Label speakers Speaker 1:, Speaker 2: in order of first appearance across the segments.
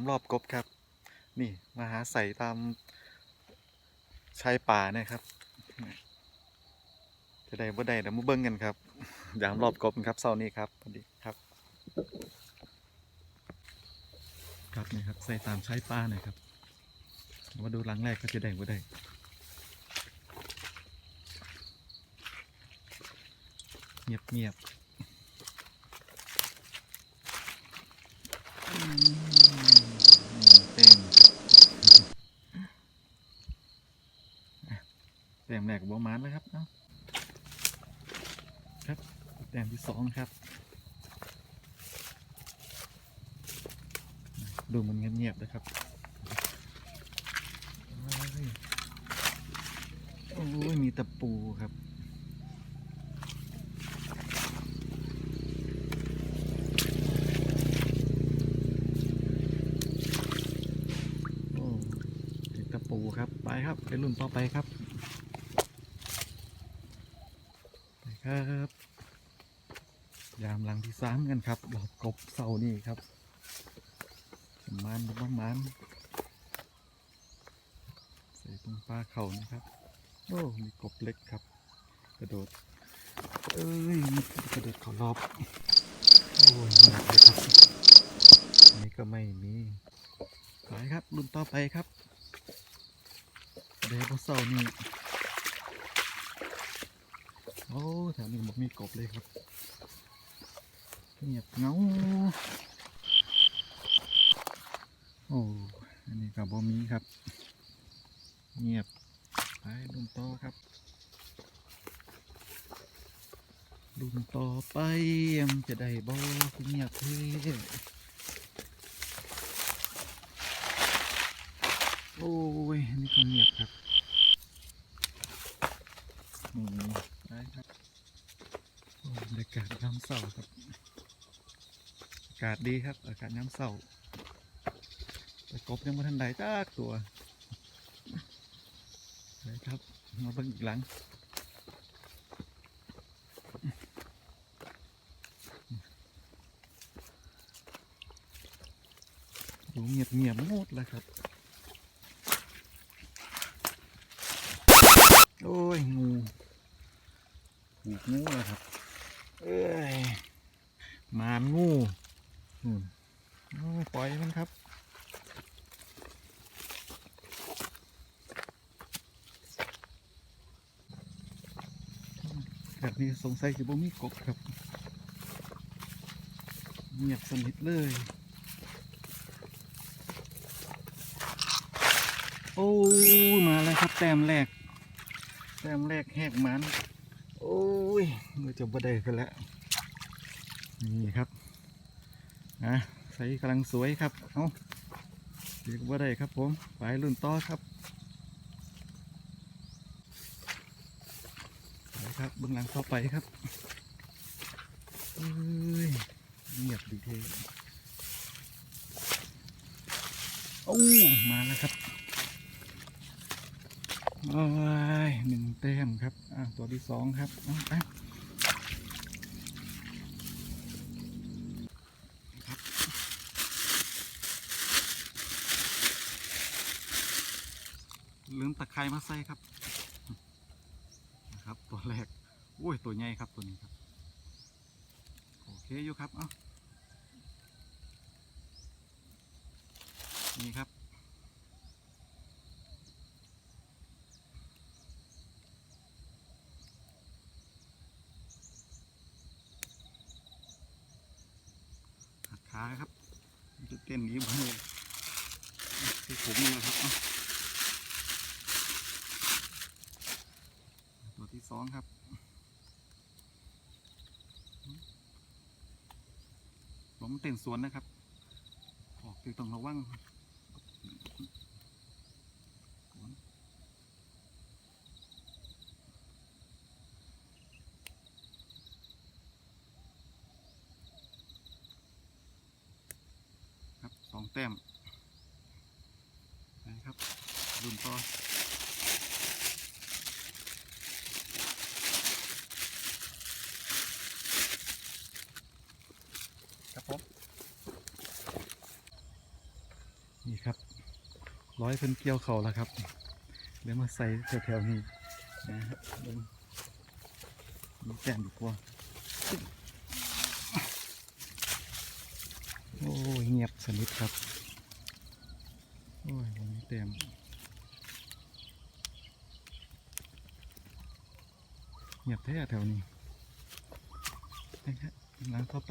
Speaker 1: ายามรอบกบครับ นี่มาหาใส่ตามชายป่าเนะครับ จะได้บ่ได้เดี๋ยวมาเบิ่งกันครับ ยามรอบกบครับเสาร์นี้ครับสวัสดีครับ ครับนี่ครับใส่ตามชายป่าน่ยครับมาดูหลังแรกก็จะได้บ่ได้เงียบเงียบมเต้นอะ แต้มแรกบัวมานแล้วครับเนาะครับแต้มที่สองครับ ดูมันเงียบๆนะครับโอ้ยมีตะปูครับโอ้ตะปูครับ ไปครับไปรุ่นต่อไปครับ ครับยามหลังที่สามกันครับหลอบกบเสานี่ครับประมาณประมาณใส่ตรงปลาเข่านะครับ โอ้มีกบเล็กครับ กระโดด เอ้ยกระโดดเขารอบโอ้ยหนักเลยครับอันนี้ก็ไม่มีไปครับรุ่นต่อไปครับเดบเซานี่ โอ้แถวนี้บอกมีกบเลยครับเงียบเงาโอ้อันนี้กับบมีครับ เงียบไปรุ่นต่อครับรุ่นต่อไปมันจะได้บ่คือเงียบเท่โอ้ยอันนี่ก็เงียบครับอืมได้ บโอ้บรรยากาศยามเสาครับ อากาศดีครับ อากาศยามเสาแต่กบยังไม่ทันใดจักตัวไปครับ มาเบิ่งอีกหลังดูเงียบเงียบๆหมดแล้วครับ โอ้ย งู ถูกงูแล้วครับเอ้ยมานงูอืมโอ้ยปล่อยมันครับแบบนี้สงสัยจะบ่มีกบครับ เงียบสนิทเลย โอ้ มาแล้วครับ แต้มแรก แต้มแรกแหกมัน โอ้ยมันจะบ่ได้กันแล้วนี่ครับนะใส่กำลังสวยครับเอาเดี๋ยวบ่ได้ครับผมไปรุ่นต่อครับไปครับเบื้องหลังต่อไปครับเอ้ยเงียบดีเทโอ้มาแล้วครับ โอ้ยหนึ่งแต้มครับ อะ ตัวที่สองครับไปครับลืมตะไคร้มาใส่ครับนะครับ ตัวแรกโอ้ยตัวใหญ่ครับตัวนี้ครับ โอเคอยู่ครับ เอ้านี่ครับ ขาครับจะเต้นนี้ไปที่ผมนะครับตัวที่สองครับผมเต้นสวนนะครับออกคือต้องระวังครับสอง แต้มนะครับรุ่นต่อครับผมร้อยเพิ่นเกี่ยวเขาแล้วครับเดี๋ยวมาใส่แถวๆนี้นะฮะมีแต้มดีกว่าโอ้ เงียบสนิทครับ โอ้ยบ่มีแต้มเงียบแท้แถวนี้นะฮะล้างเข้าไป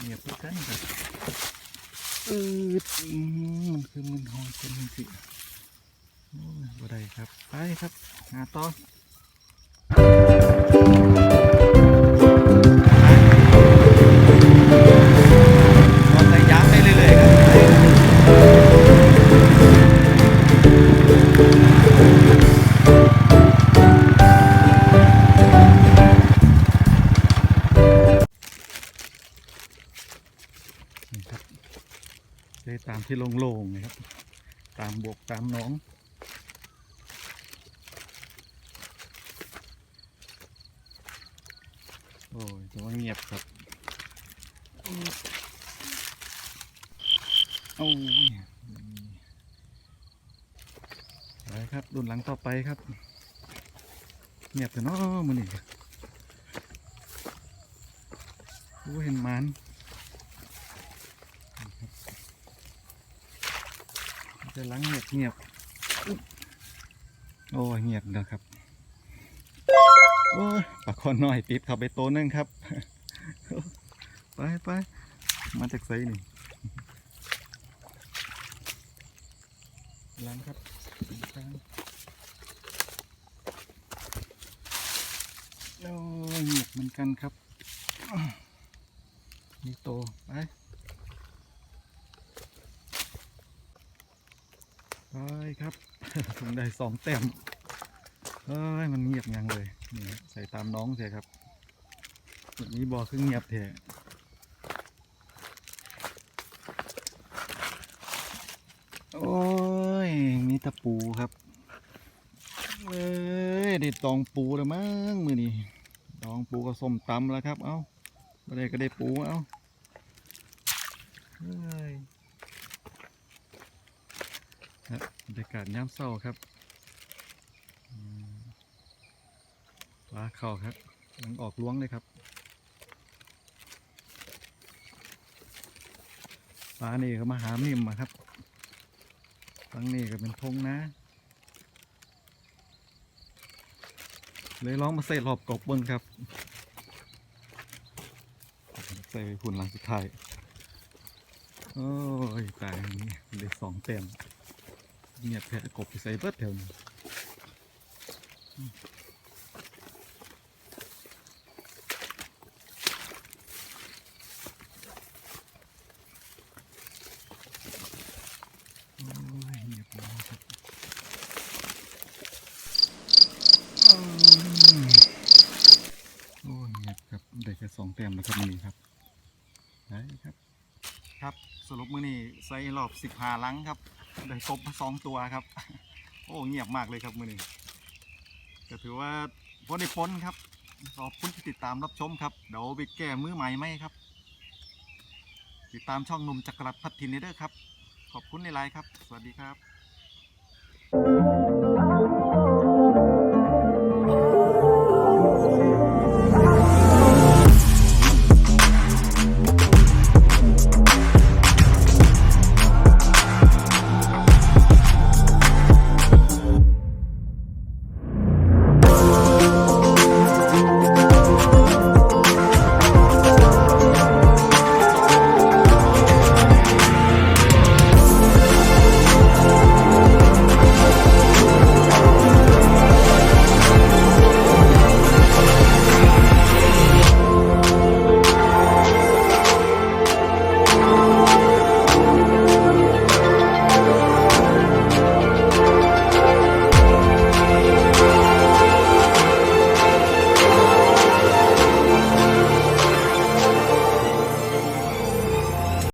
Speaker 1: เงียบไปกันครับอืดอืมมันคือมันหอยเป็นมันสิ ครับ ไปครับ หาต่อก็ใส่ยางไปเรื่อยๆครับนี่ครับเลยตามที่โล่งๆนะครับ ตามบวกตามหน้อง โอ้ยแต่ว่าเงียบครับโอ้ยไปครับรุ่นหลังต่อไปครับ เงียบแต่เนาะมันนี่โอ้เห็นมันจะหลังเงียบเงียบโอ้ยเงียบนะครับ โอ้ยปลาคอน้อยติดเข้าไปโตวนึงครับ ไปไปมาจากไซนี่ล้างครับล้างโอ้ยเหยียบเหมือนกันครับ นี่โต ไปไปครับผมได้สองแต้ม เอ้ยมันเงียบยังเลยนี่ใส่ตามน้องเสียครับแบบนี้บอคือเงียบแท้โอ้ย มีตะปูครับเอ้ยได้ตองปูแล้วมั้งมือนี่ตองปูก็ส้มตำแล้วครับ เอ้าไม่ได้ก็ได้ปูเอ้าเอ้ยบบรรยากาศยามเศร้าครับอืม ปลาเข่าครับยังออกล้วงเลยครับปลานี่ก็มาหามิ่มมาครับฟังนี่ก็เป็นทงนะ เลยลองมาใส่รอบกบเบิ้งครับใส่ไปหุ่นหลังสุดท้ายโอ้ยตายนี้ได้สองเต็มเงียบแค่กบไปใส่เบิดแถวนี้ โอ้ยเงียบแล้วครับอืมโอ้ยเงียบครับ ได้แค่ สองแต้มนะครับมือนี้ครับได้ครับครับสรุปมือนี้ใส่รอบสิบห้าลังครับได้ครบสองตัวครับ โอ้เงียบมากเลยครับมือนี้ก็ถือว่าพอได้พ้นครับขอบคุณที่ติดตามรับชมครับเดี๋ยวไปแก้มือใหม่ไหมครับ ติดตามช่องหนุ่มจักรพัฒทินเด้อครับ ขอบคุณในไลน์ครับ สวัสดีครับ